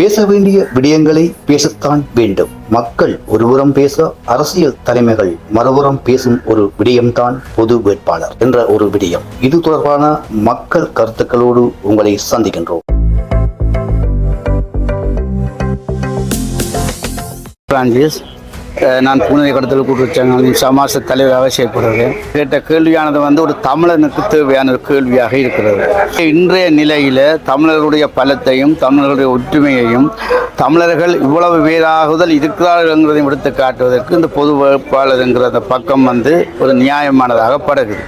பேச வேண்டிய விடயங்களை பேசத்தான் வேண்டும். மக்கள் ஒருபுறம் பேச அரசியல் தலைமைகள் மறுபுறம் பேசும் ஒரு விடயம்தான் பொது வேட்பாளர் என்ற ஒரு விடயம். இது தொடர்பான மக்கள் கருத்துக்களோடு உங்களை சந்திக்கின்றோம். பிரான்சிஸ் நான் பூனை கடத்தல் கூட்டுச்சங்கங்களின் சமாச தலைவராக செயல்படுகிறேன் கேட்ட கேள்வியானது வந்து ஒரு தமிழனுக்கு தேவையான ஒரு கேள்வியாக இருக்கிறது. இன்றைய நிலையில் தமிழர்களுடைய பலத்தையும் தமிழர்களுடைய ஒற்றுமையையும் தமிழர்கள் இவ்வளவு பேராகுதல் இருக்கிறார்கள் என்கிறதை எடுத்து காட்டுவதற்கு இந்த பொது வேட்பாளர் என்கிற அந்த பக்கம் வந்து ஒரு நியாயமானதாக படுகிறது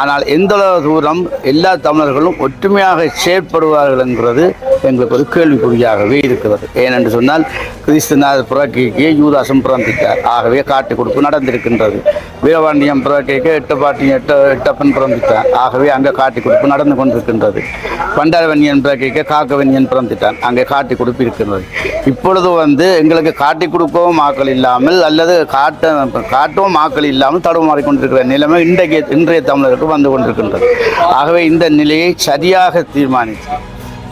ஆனால் எந்த தூரம் எல்லா தமிழர்களும் ஒற்றுமையாக செயற்படுவார்கள் என்கிறது எங்களுக்கு ஒரு கேள்விக்குறியாகவே இருக்கிறது. ஏனென்று சொன்னால் கிறிஸ்துநாத புறக்கைக்கு யூதாசம் பிறந்திட்டார் ஆகவே காட்டு கொடுப்பு நடந்திருக்கின்றது. வீரபாண்டியம் புறக்கைக்கு எட்டுப்பாட்டி எட்டு எட்டப்பன் பிறந்துட்டான். ஆகவே அங்கே காட்டு கொடுப்பு நடந்து கொண்டிருக்கின்றது. பண்டாரவன்யன் புறக்கைக்கு காக்கவன்யன் பிறந்திட்டான். அங்கே காட்டு கொடுப்பு இருக்கின்றது. இப்பொழுது வந்து எங்களுக்கு காட்டி கொடுக்கவும் ஆக்கள் இல்லாமல் அல்லது காட்ட காட்டவும் ஆக்கள் இல்லாமல் தடுமாறி கொண்டிருக்கிற நிலைமை இன்றைக்கு இன்றைய தமிழருக்கு வந்து கொண்டிருக்கின்றது. ஆகவே இந்த நிலையை சரியாக தீர்மானித்து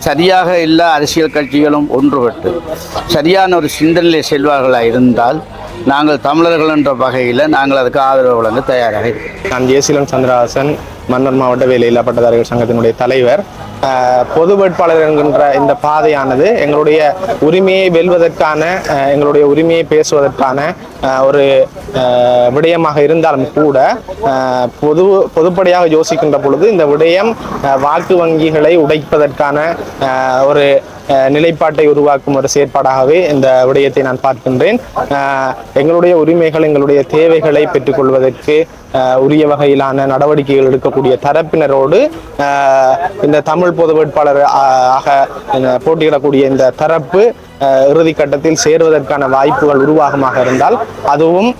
சரியாக எல்லா அரசியல் கட்சிகளும் ஒன்றுபட்டு சரியான ஒரு சிந்தனையில் செல்வார்களாக இருந்தால் நாங்கள் தமிழர்கள் என்ற வகையில் நாங்கள் அதுக்கு ஆதரவு வழங்க தயாராக இருக்கிறோம். நான் ஜேசிலன் சந்திரஹாசன் மன்னர் மாவட்ட வேலையில்லா பட்டதாரிகள் சங்கத்தினுடைய தலைவர். பொது வேட்பாளர் என்கின்ற இந்த பாதையானது எங்களுடைய உரிமையை வெல்வதற்கான எங்களுடைய உரிமையை பேசுவதற்கான ஒரு விடயமாக இருந்தாலும் கூட பொது பொதுப்படையாக யோசிக்கின்ற பொழுது இந்த விடயம் வாக்கு வங்கிகளை உடைப்பதற்கான ஒரு நிலைப்பாட்டை உருவாக்கும் ஒரு செயற்பாடாகவே இந்த விடயத்தை நான் பார்க்கின்றேன். எங்களுடைய உரிமைகள் எங்களுடைய தேவைகளை பெற்றுக்கொள்வதற்கு உரிய வகையிலான நடவடிக்கைகள் எடுக்கக்கூடிய தரப்பினரோடு இந்த தமிழ் பொது வேட்பாளர் ஆக போட்டியிடக்கூடிய இந்த தரப்பு இறுதி கட்டத்தில் சேருவதற்கான வாய்ப்புகள் உருவாகமாக இருந்தால் அதுவும்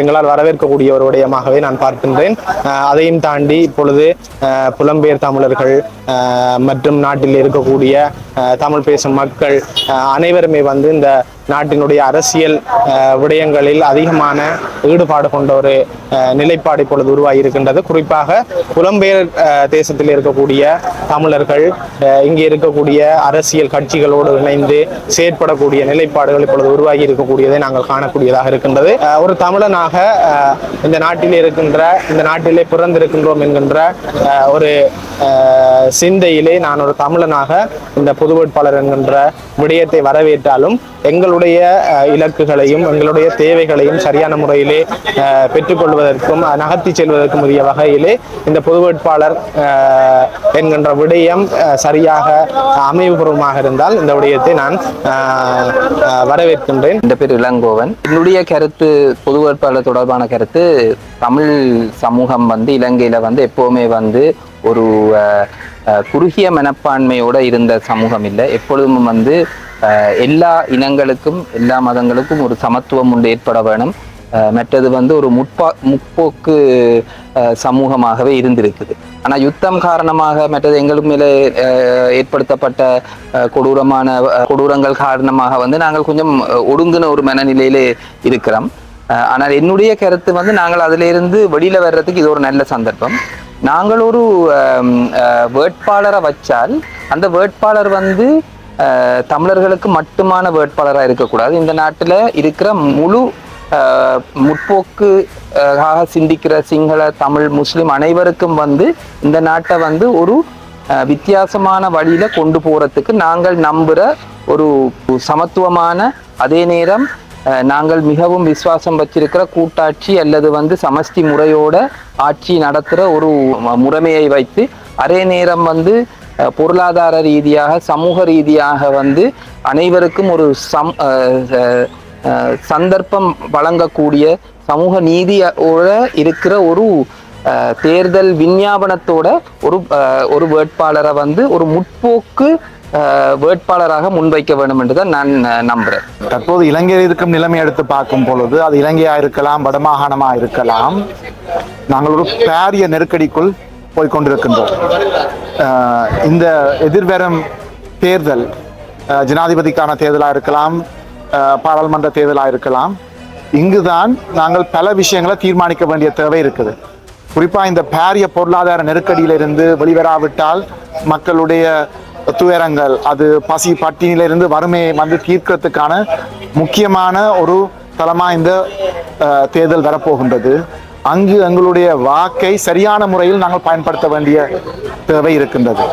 எங்களால் வரவேற்கக்கூடிய ஒரு விடயமாகவே நான் பார்க்கின்றேன். அதையும் தாண்டி இப்பொழுது புலம்பெயர் தமிழர்கள் மற்றும் நாட்டில் இருக்கக்கூடிய தமிழ் பேசும் மக்கள் அனைவருமே வந்து இந்த நாட்டினுடைய அரசியல் விடயங்களில் அதிகமான ஈடுபாடு கொண்ட ஒரு நிலைப்பாடு இப்பொழுது உருவாகி இருக்கின்றது குறிப்பாக புலம்பெயர் தேசத்தில் இருக்கக்கூடிய தமிழர்கள் இங்கே இருக்கக்கூடிய அரசியல் கட்சிகளோடு இணைந்து செயற்படக்கூடிய நிலைப்பாடுகள் இப்பொழுது உருவாகி இருக்கக்கூடியதை நாங்கள் காணக்கூடியதாக இருக்கின்றது. ஒரு தமிழனாக இந்த நாட்டில் இருக்கின்ற இந்த நாட்டிலே பிறந்திருக்கின்றோம் என்கின்ற அஹ், ஒரு சிந்தையிலே நான் ஒரு தமிழனாக இந்த பொது வேட்பாளர் என்கின்ற விடயத்தை வரவேற்றாலும் எங்களுடைய இலக்குகளையும் எங்களுடைய தேவைகளையும் சரியான முறையிலே பெற்றுக்கொள்வதற்கும் நகர்த்தி செல்வதற்கும் உரிய வகையிலே இந்த பொது வேட்பாளர் என்கின்ற விடயம் சரியாக அமைவுபூர்வமாக இருந்தால் இந்த விடயத்தை நான் வரவேற்கின்றேன். இந்த பேர் இளங்கோவன். என்னுடைய கருத்து பொது வேட்பாளர் தொடர்பான கருத்து தமிழ் சமூகம் வந்து இலங்கையில் வந்து எப்போவுமே வந்து ஒரு குறுகிய மனப்பான்மையோட இருந்த சமூகம் இல்லை. எப்பொழுதும் வந்து எல்லா இனங்களுக்கும் எல்லா மதங்களுக்கும் ஒரு சமத்துவம் உண்டு ஏற்பட வேணும். மற்றது வந்து ஒரு முற்பா முற்போக்கு சமூகமாகவே இருந்திருக்குது. ஆனால் யுத்தம் காரணமாக மற்றது எங்களுக்கு மேலே ஏற்படுத்தப்பட்ட கொடூரமான கொடூரங்கள் காரணமாக வந்து நாங்கள் கொஞ்சம் ஒடுங்கின ஒரு மனநிலையிலே இருக்கிறோம். ஆனால் என்னுடைய கருத்து வந்து நாங்கள் அதிலிருந்து வெளியில் வர்றதுக்கு இது ஒரு நல்ல சந்தர்ப்பம். நாங்கள் ஒரு வேட்பாளரை வச்சால் அந்த வேட்பாளர் வந்து தமிழர்களுக்கு மட்டுமான வேட்பாளராக இருக்கக்கூடாது. இந்த நாட்டில் இருக்கிற முழு முற்போக்கு சிந்திக்கிற சிங்கள தமிழ் முஸ்லிம் அனைவருக்கும் வந்து இந்த நாட்டை வந்து ஒரு வித்தியாசமான வழியில கொண்டு போறதுக்கு நாங்கள் நம்புற ஒரு சமத்துவமான அதே நேரம் நாங்கள் மிகவும் விசுவாசம் வச்சிருக்கிற கூட்டாட்சி அல்லது வந்து சமஷ்டி முறையோட ஆட்சி நடத்துகிற ஒரு முறைமையை வைத்து அதே நேரம் வந்து பொருளாதார ரீதியாக சமூக ரீதியாக வந்து அனைவருக்கும் ஒரு சம் சந்தர்ப்பம் வழங்கக்கூடிய சமூக நீதியோட இருக்கிற ஒரு தேர்தல் விஞ்ஞாபனத்தோட ஒரு ஒரு வேட்பாளரை வந்து ஒரு முற்போக்கு வேட்பாளராக முன்வைக்க வேண்டும் என்று தான் நான் நம்புறேன். தற்போது இலங்கையில் இருக்கும் நிலைமை எடுத்து பார்க்கும் பொழுது அது இலங்கையா இருக்கலாம் வடமாகாணமா இருக்கலாம். நாங்கள் ஒரு பாரிய நெருக்கடிக்குள் போய்க்கொண்டிருக்கின்றோம். இந்த எதிர்வரும் தேர்தல் ஜனாதிபதிக்கான தேர்தலாக இருக்கலாம் பாராளுமன்ற தேர்தலாக இருக்கலாம் இங்குதான் நாங்கள் பல விஷயங்களை தீர்மானிக்க வேண்டிய தேவை இருக்குது. குறிப்பாக இந்த பாரிய பொருளாதார நெருக்கடியிலிருந்து வெளிவராவிட்டால் மக்களுடைய துயரங்கள் அது பசி பட்டினியிலிருந்து வறுமையை வந்து தீர்க்கிறதுக்கான முக்கியமான ஒரு தளமாக இந்த தேர்தல் வரப்போகின்றது. அங்கு எங்களுடைய வாக்கை சரியான முறையில் நாங்கள் பயன்படுத்த வேண்டிய தேவை இருக்கின்றது.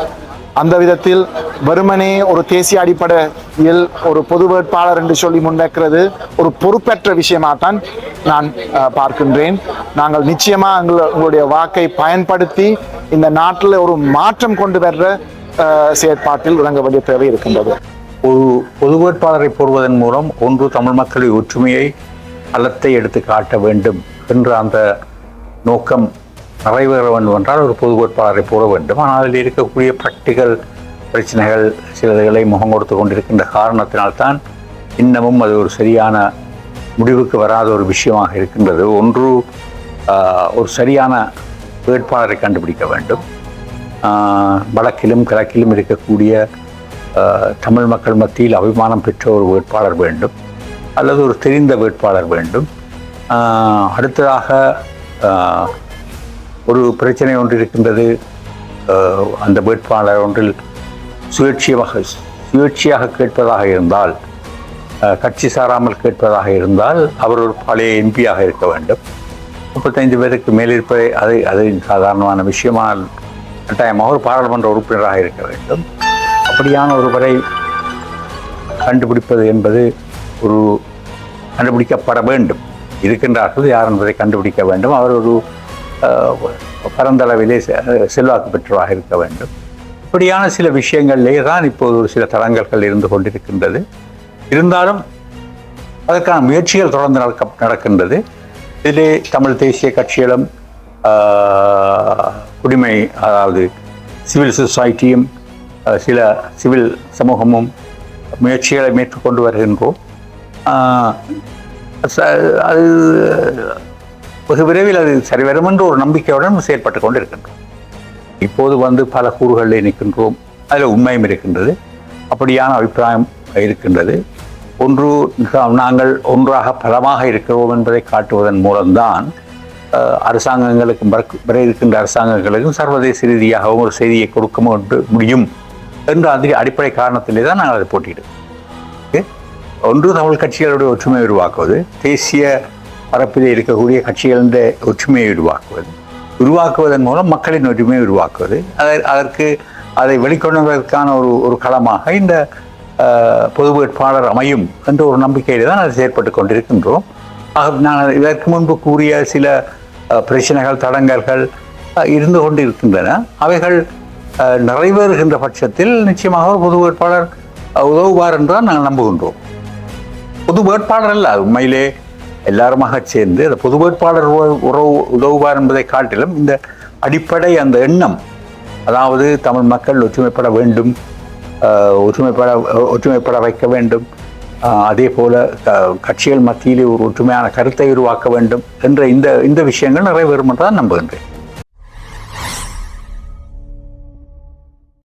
அந்த விதத்தில் வெறுமனே ஒரு தேசிய அடிப்படையில் ஒரு பொது வேட்பாளர் என்று சொல்லி முன்வைக்கிறது ஒரு பொறுப்பற்ற விஷயமாகத்தான் நான் பார்க்கின்றேன். நாங்கள் நிச்சயமாக எங்களுடைய வாக்கை பயன்படுத்தி இந்த நாட்டில் ஒரு மாற்றம் கொண்டு வர்ற செயற்பாட்டில் இறங்க வேண்டிய தேவை இருக்கின்றது. ஒரு பொது வேட்பாளரை போடுவதன் மூலம் ஒன்று தமிழ் மக்களின் ஒற்றுமையை அலத்தை எடுத்து காட்ட வேண்டும். என்ற அந்த நோக்கம் நிறைவேற வேண்டும் என்றால் ஒரு பொது வேட்பாளரை போட வேண்டும். ஆனால் அதில் இருக்கக்கூடிய ப்ராக்டிக்கல் பிரச்சனைகள் சிலதுகளை முகம் கொடுத்து கொண்டிருக்கின்ற காரணத்தினால்தான் இன்னமும் அது ஒரு சரியான முடிவுக்கு வராத ஒரு விஷயமாக இருக்கின்றது. ஒன்று ஒரு சரியான வேட்பாளரை கண்டுபிடிக்க வேண்டும். வடக்கிலும் கிழக்கிலும் இருக்கக்கூடிய தமிழ் மக்கள் மத்தியில் அபிமானம் பெற்ற ஒரு வேட்பாளர் வேண்டும். அல்லது ஒரு தெரிந்த வேட்பாளர் வேண்டும். அடுத்ததாக ஒரு பிரச்சனை ஒன்று இருக்கின்றது. அந்த வேட்பாளர் ஒன்றில் சுயேட்சியமாக சுயேட்சையாக கேட்பதாக இருந்தால் கட்சி சாராமல் கேட்பதாக இருந்தால் அவர் ஒரு பழைய எம்பியாக இருக்க வேண்டும். முப்பத்தைந்து பேருக்கு மேலிருப்பதை அது அது சாதாரணமான விஷயமான கட்டாயமாக ஒரு பாராளுமன்ற உறுப்பினராக இருக்க வேண்டும். அப்படியான ஒருவரை கண்டுபிடிப்பது என்பது ஒரு கண்டுபிடிக்கப்பட வேண்டும். இருக்கின்றார்கள் யார் என்பதை கண்டுபிடிக்க வேண்டும். அவர் ஒரு பரந்தளவிலே செ- செல்வாக்கு பெற்றவராக இருக்க வேண்டும். இப்படியான சில விஷயங்களிலே தான் இப்போது ஒரு சில தடங்கல்கள் இருந்து கொண்டிருக்கின்றது. இருந்தாலும் அதற்கான முயற்சிகள் தொடர்ந்து நடக்க நடக்கின்றது. இதிலே தமிழ் தேசிய கட்சிகளும் குடிமை அதாவது சிவில் சொசைட்டியும் சில சிவில் சமூகமும் முயற்சிகளை மேற்கொண்டு வருகின்றோம். அது வெகு விரைவில் அது சரிவரும் என்று ஒரு நம்பிக்கையுடன் செயற்பட்டு கொண்டு இருக்கின்றோம் இப்போது வந்து பல கூறுகளில் நிற்கின்றோம். அதில் உண்மையும் இருக்கின்றது. அப்படியான அபிப்பிராயம் இருக்கின்றது. ஒன்று நாங்கள் ஒன்றாக பலமாக இருக்கிறோம் என்பதை காட்டுவதன் மூலம்தான் அரசாங்கங்களுக்கும் வர- இருக்கின்ற அரசாங்கங்களுக்கும் சர்வதேச ரீதியாகவும் ஒரு செய்தியை கொடுக்க முடியும் என்ற அந்த அடிப்படை காரணத்திலே தான் நாங்கள் அதை போட்டியிடுவோம் ஓகே? ஒன்று தமிழ் கட்சிகளுடைய ஒற்றுமையை உருவாக்குவது தேசிய பரப்பில் இருக்கக்கூடிய கட்சிகளின் ஒற்றுமையை உருவாக்குவது. உருவாக்குவதன் மூலம் மக்களின் ஒற்றுமையை உருவாக்குவது. அதை அதற்கு அதை வெளிக்கொண்டதற்கான ஒரு ஒரு களமாக இந்த பொது வேட்பாளர் அமையும் என்ற ஒரு நம்பிக்கையில் தான் அதை செயற்பட்டு கொண்டிருக்கின்றோம். ஆக நான் இதற்கு முன்பு கூறிய சில பிரச்சனைகள் தடங்கல்கள் இருந்து கொண்டு இருக்கின்றன அவைகள் நிறைவேறுகின்ற பட்சத்தில் நிச்சயமாக ஒரு பொது வேட்பாளர் உதவுவார் என்று தான் நாங்கள் நம்புகின்றோம். பொது வேட்பாளர் அல்ல உண்மையிலே எல்லாருமாக சேர்ந்து அந்த பொது வேட்பாளர் உறவு உதவுவார் என்பதை காட்டிலும் இந்த அடிப்படை அந்த எண்ணம் அதாவது தமிழ் மக்கள் ஒற்றுமைப்பட வேண்டும் ஒற்றுமைப்பட ஒற்றுமைப்பட வைக்க வேண்டும் அதே போல க- கட்சிகள் மத்தியிலே ஒரு ஒற்றுமையான கருத்தை உருவாக்க வேண்டும் என்ற இந்த இந்த விஷயங்கள் நிறைவேறும் என்று தான் நம்புகின்றேன்